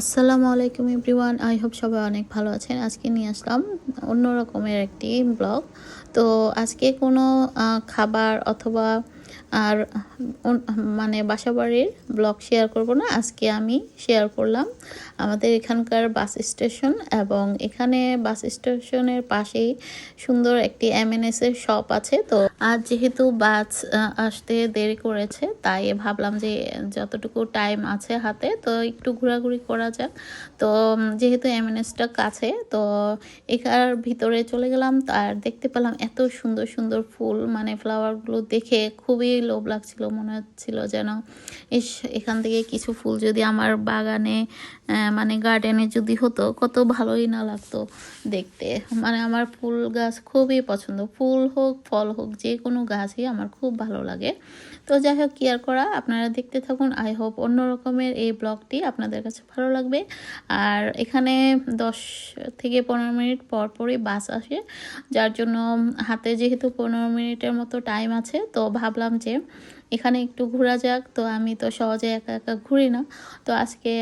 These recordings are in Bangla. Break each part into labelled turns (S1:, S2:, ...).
S1: আসসালামু আলাইকুম এভরিওয়ান, আই হোপ সবাই অনেক ভালো আছেন। আজকে নিয়ে আসলাম অন্য রকমের একটি ব্লগ। তো আজকে কোনো খাবার অথবা আর মানে বাসাবাড়ির ব্লগ শেয়ার করব না। আজকে আমি শেয়ার করলাম আমাদের এখানকার বাস স্টেশন এবং এখানে বাস স্টেশনের পাশেই সুন্দর একটি এমএনএস এর শপ আছে। তো আজ যেহেতু বাস আসতে দেরি করেছে, তাই ভাবলাম যে যতটুকু টাইম আছে হাতে, তো একটু ঘোরাঘুরি করা যাক। তো যেহেতু এমএনএসটা কাছে, তো এখার ভিতরে চলে গেলাম আর দেখতে পেলাম এত সুন্দর সুন্দর ফুল মানে ফ্লাওয়ারগুলো দেখে খুবই লোভ লাগছিল, মনে হচ্ছিল যেন, ইস, এখান থেকে কিছু ফুল যদি আমার বাগানে মানে গার্ডেনে যদি হতো, কত ভালোই না লাগতো দেখতে। মানে আমার ফুল গাছ খুবই পছন্দ, ফুল হোক, ফল হোক যে কোনো গাছই আমার খুব ভালো লাগে। তো যাই হোক কেয়ার করা? আপনারা দেখতে থাকুন। আই হোপ অন্য রকমের এই ব্লগটি আপনাদের কাছে ভালো লাগবে। আর এখানে দশ থেকে পনেরো মিনিট পর পরই বাস আসে, যার জন্য হাতে যেহেতু পনেরো মিনিটের মতো টাইম আছে, তো ভাবলাম যে এখানে একটু ঘোরা যাক। তো আমি তো সহজে একা একা ঘুরি না। তো আজকে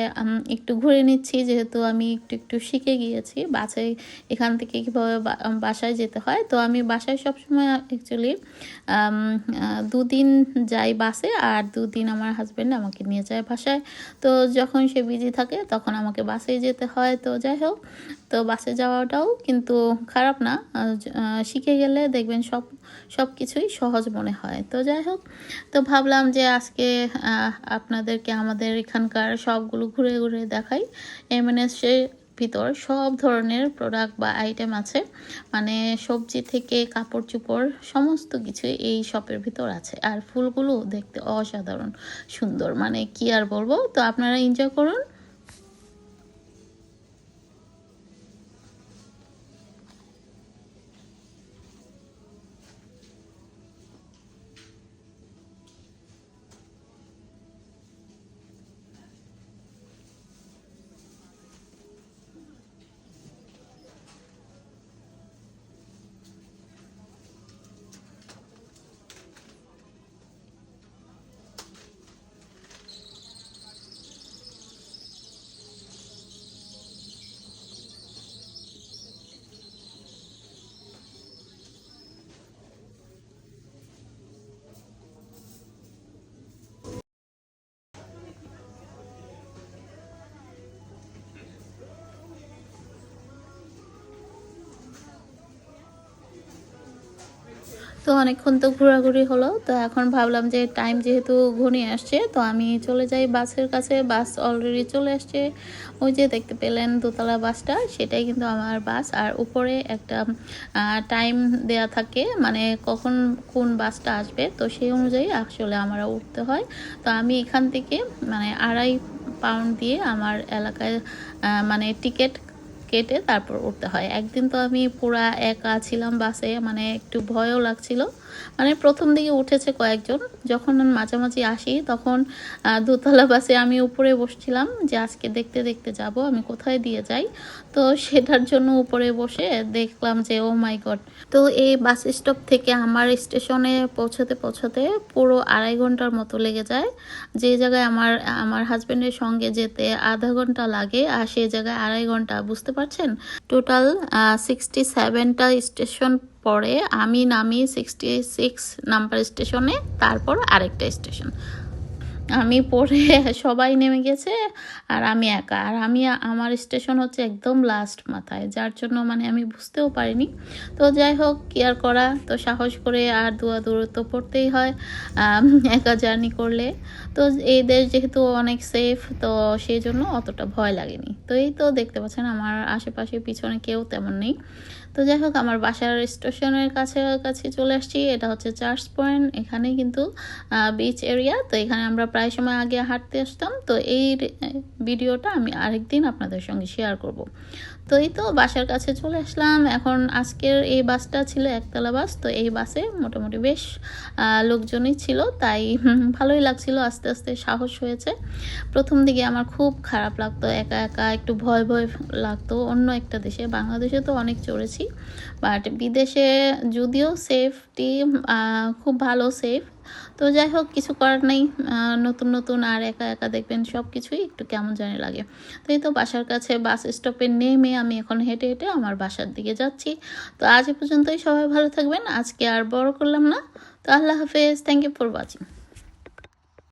S1: একটু ঘুরে নিচ্ছি। যেহেতু আমি একটু একটু শিখে গিয়েছি, বাসায়, এখান থেকে কীভাবে বাসায় যেতে হয়। তো আমি বাসায় সবসময় অ্যাকচুয়ালি দুদিন যাই বাসে আর দুদিন আমার হাজব্যান্ড আমাকে নিয়ে যায় বাসায়। তো যখন সে বিজি থাকে, তখন আমাকে বাসেই যেতে হয়। তো যাই হোক তো বাসে যাওয়াটাও কিন্তু খারাপ না। শিখে গেলে দেখবেন সব সব কিছুই সহজ মনে হয়। তো যাই হোক, তো ভাবলাম যে আজকে আপনাদেরকে আমাদের এখানকার সবগুলো ঘুরে ঘুরে দেখাই। এমএনএসের ভিতর সব ধরনের প্রোডাক্ট বা আইটেম আছে। মানে সবজি থেকে কাপড় চোপড় সমস্ত কিছু এই শপের ভিতর আছে। আর ফুলগুলো দেখতে অসাধারণ সুন্দর। মানে কি আর বলব? তো আপনারা এনজয় করুন। তো অনেকক্ষণ তো ঘোরাঘুরি হলো, তো এখন ভাবলাম যে টাইম যেহেতু ঘনিয়ে আসছে, তো আমি চলে যাই বাসের কাছে। বাস অলরেডি চলে আসছে। ওই যে দেখতে পেলেন দোতলা বাসটা, সেটাই কিন্তু আমার বাস। আর উপরে একটা টাইম দেয়া থাকে মানে কখন কোন বাসটা আসবে, তো সেই অনুযায়ী আসলে আমরা উঠতে হয়। তো আমি এখান থেকে মানে আড়াই পাউন্ড দিয়ে আমার এলাকায় মানে টিকিট কেটে তারপর উঠতে হয়। একদিন তো আমি পুরা একা ছিলাম বাসে মানে একটু ভয়ও লাগছিল। মানে প্রথম দিকে উঠেছে কয়েকজন। যখন মাঝামাঝি আসি, তখন দোতলা বাসে আমি উপরে বসছিলাম যে আজকে দেখতে দেখতে যাব, আমি কোথায় দিয়ে যাই। তো সেটার জন্য উপরে বসে দেখলাম যে ও মাই গড তো এই বাস স্টপ থেকে আমার স্টেশনে পৌঁছাতে পৌঁছাতে পুরো আড়াই ঘণ্টার মতো লেগে যায়। যে জায়গায় আমার আমার হাজবেন্ডের সঙ্গে যেতে আধা ঘণ্টা লাগে, আর সেই জায়গায় আড়াই ঘণ্টা, বুঝতে পারছেন? টোটাল সিক্সটি সেভেনটা স্টেশন পরে আমি নামি সিক্সটি সিক্স নাম্বার স্টেশনে তারপর আরেকটা স্টেশন আমি পড়ে সবাই নেমে গেছে আর আমি একা। আর আমি, আমার স্টেশন হচ্ছে একদম লাস্ট মাথায়, যার জন্য মানে আমি বুঝতেও পারিনি। তো যাই হোক, কি আর করা? তো সাহস করে আর দূয়া দূরত্ব পড়তেই হয় একা জার্নি করলে। তো এই দেশ যেহেতু অনেক সেফ তো সেই জন্য অতটা ভয় লাগেনি। তো এই তো দেখতে পাচ্ছেন, আমার আশেপাশে পিছনে কেউ তেমন নেই। তো যাই হোক, আমার বাসার স্টেশনের কাছে কাছে চলে আসছি। এটা হচ্ছে চার্চ পয়েন্ট এখানে কিন্তু বিচ এরিয়া তো এখানে আমরা প্রায় সময় আগে হাঁটতে আসতাম। তো এই ভিডিওটা আমি আরেকদিন আপনাদের সঙ্গে শেয়ার করব। তো এই তো বাসার কাছে চলে আসলাম। এখন আজকের এই বাসটা ছিল একতলা বাস। তো এই বাসে মোটামুটি বেশ লোকজনই ছিল। তাই ভালোই লাগছিল, আস্তে আস্তে সাহস হয়েছে। প্রথম দিকে আমার খুব খারাপ লাগতো। একা একা একটু ভয় ভয় লাগতো। অন্য একটা দেশে, বাংলাদেশে তো অনেক চড়েছি। বাট বিদেশে যদিও সেফটি খুব ভালো সেফ তো যাই হোক, কিছু করার নেই। নতুন নতুন আর একা একা দেখবেন সব কিছুই একটু কেমন জানি লাগে। তো এই তো বাসার কাছে বাস স্টপে নেমে আমি এখন হেঁটে হেঁটে আমার বাসার দিকে যাচ্ছি। তো আজ পর্যন্তই সবাই ভালো থাকবেন। আজকে আর বড় করলাম না। তো আল্লাহ হাফেজ। Thank you for watching